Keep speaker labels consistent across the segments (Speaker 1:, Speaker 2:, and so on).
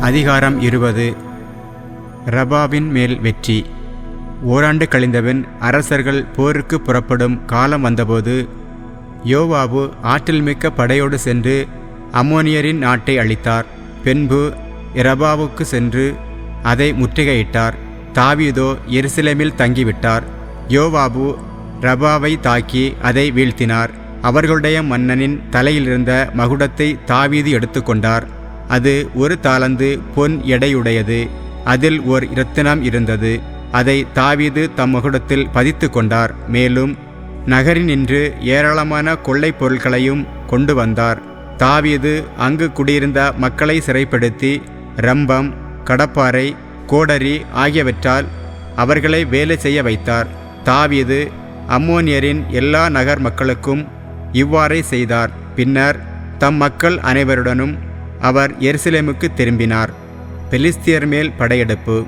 Speaker 1: அதிகாரம் இருபது. ரபாவின் மேல் வெற்றி. ஓராண்டு கழிந்தபின் அரசர்கள் போருக்கு புறப்படும் காலம் வந்தபோது யோவாபு ஆற்றல் மிக்க படையோடு சென்று அம்மோனியரின் நாட்டை அழித்தார். பின்பு ரபாவுக்கு சென்று அதை முற்றுகையிட்டார். தாவீதோ எருசலேமில் தங்கிவிட்டார். யோவாபு ரபாவை தாக்கி அதை வீழ்த்தினார். அவர்களுடைய மன்னனின் தலையிலிருந்த மகுடத்தை தாவீது எடுத்துக்கொண்டார். அது ஒரு தாளந்து பொன் எடையுடையது. அதில் ஓர் இரத்தினம் இருந்தது. அதை தாவீது தம் மகுடத்தில் பதித்து கொண்டார். மேலும் நகரினின்று ஏராளமான கொள்ளைப் பொருட்களையும் கொண்டு வந்தார். தாவீது அங்கு குடியிருந்த மக்களை சிறைப்படுத்தி ரம்பம் கடப்பாறை கோடரி ஆகியவற்றால் அவர்களை வேலை செய்ய வைத்தார். தாவீது அம்மோனியரின் எல்லா நகர் மக்களுக்கும் இவ்வாறே செய்தார். பின்னர் தம் மக்கள் அனைவருடனும் அவர் எருசலேமுக்கு திரும்பினார். பெலிஸ்தியர் மேல் படையெடுப்பு.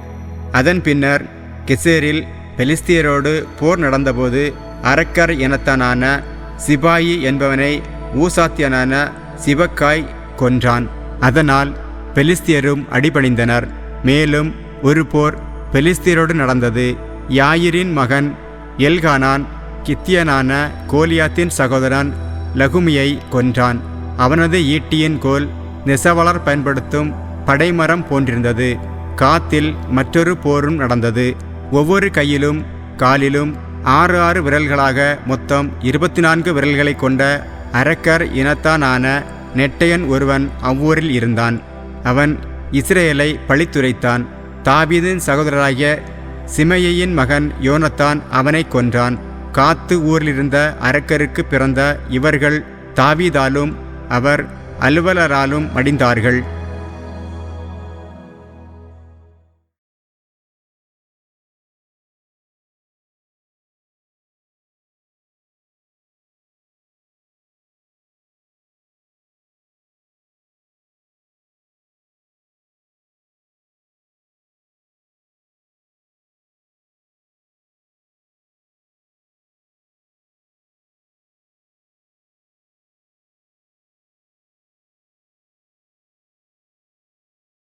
Speaker 1: அதன் பின்னர் கெசேரில் பெலிஸ்தியரோடு போர் நடந்தபோது அரக்கர் இனத்தனான சிபாயி என்பவனை ஊசாத்தியனான சிவக்காய் கொன்றான். அதனால் பெலிஸ்தியரும் அடிபணிந்தனர். மேலும் ஒரு போர் பெலிஸ்தியரோடு நடந்தது. யாயிரின் மகன் எல்கானான் கித்தியனான கோலியாத்தின் சகோதரன் லகுமியை கொன்றான். அவனது ஈட்டியின் கோல் நெசவாளர் பயன்படுத்தும் படைமரம் போன்றிருந்தது. காத்தில் மற்றொரு போரும் நடந்தது. ஒவ்வொரு கையிலும் காலிலும் ஆறு ஆறு விரல்களாக மொத்தம் இருபத்தி நான்கு விரல்களை கொண்ட அரக்கர் இனத்தானான நெட்டையன் ஒருவன் அவ்வூரில் இருந்தான். அவன் இஸ்ரேலை பழித்துரைத்தான். தாபீதின் சகோதரராகிய சிமையின் மகன் யோனத்தான் அவனை கொன்றான். காத்து ஊரிலிருந்த அரக்கருக்கு பிறந்த இவர்கள் தாவீதாலும் அவர் அலுவலராலும் மடிந்தார்கள்.